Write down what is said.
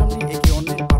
from the Aegean Empire.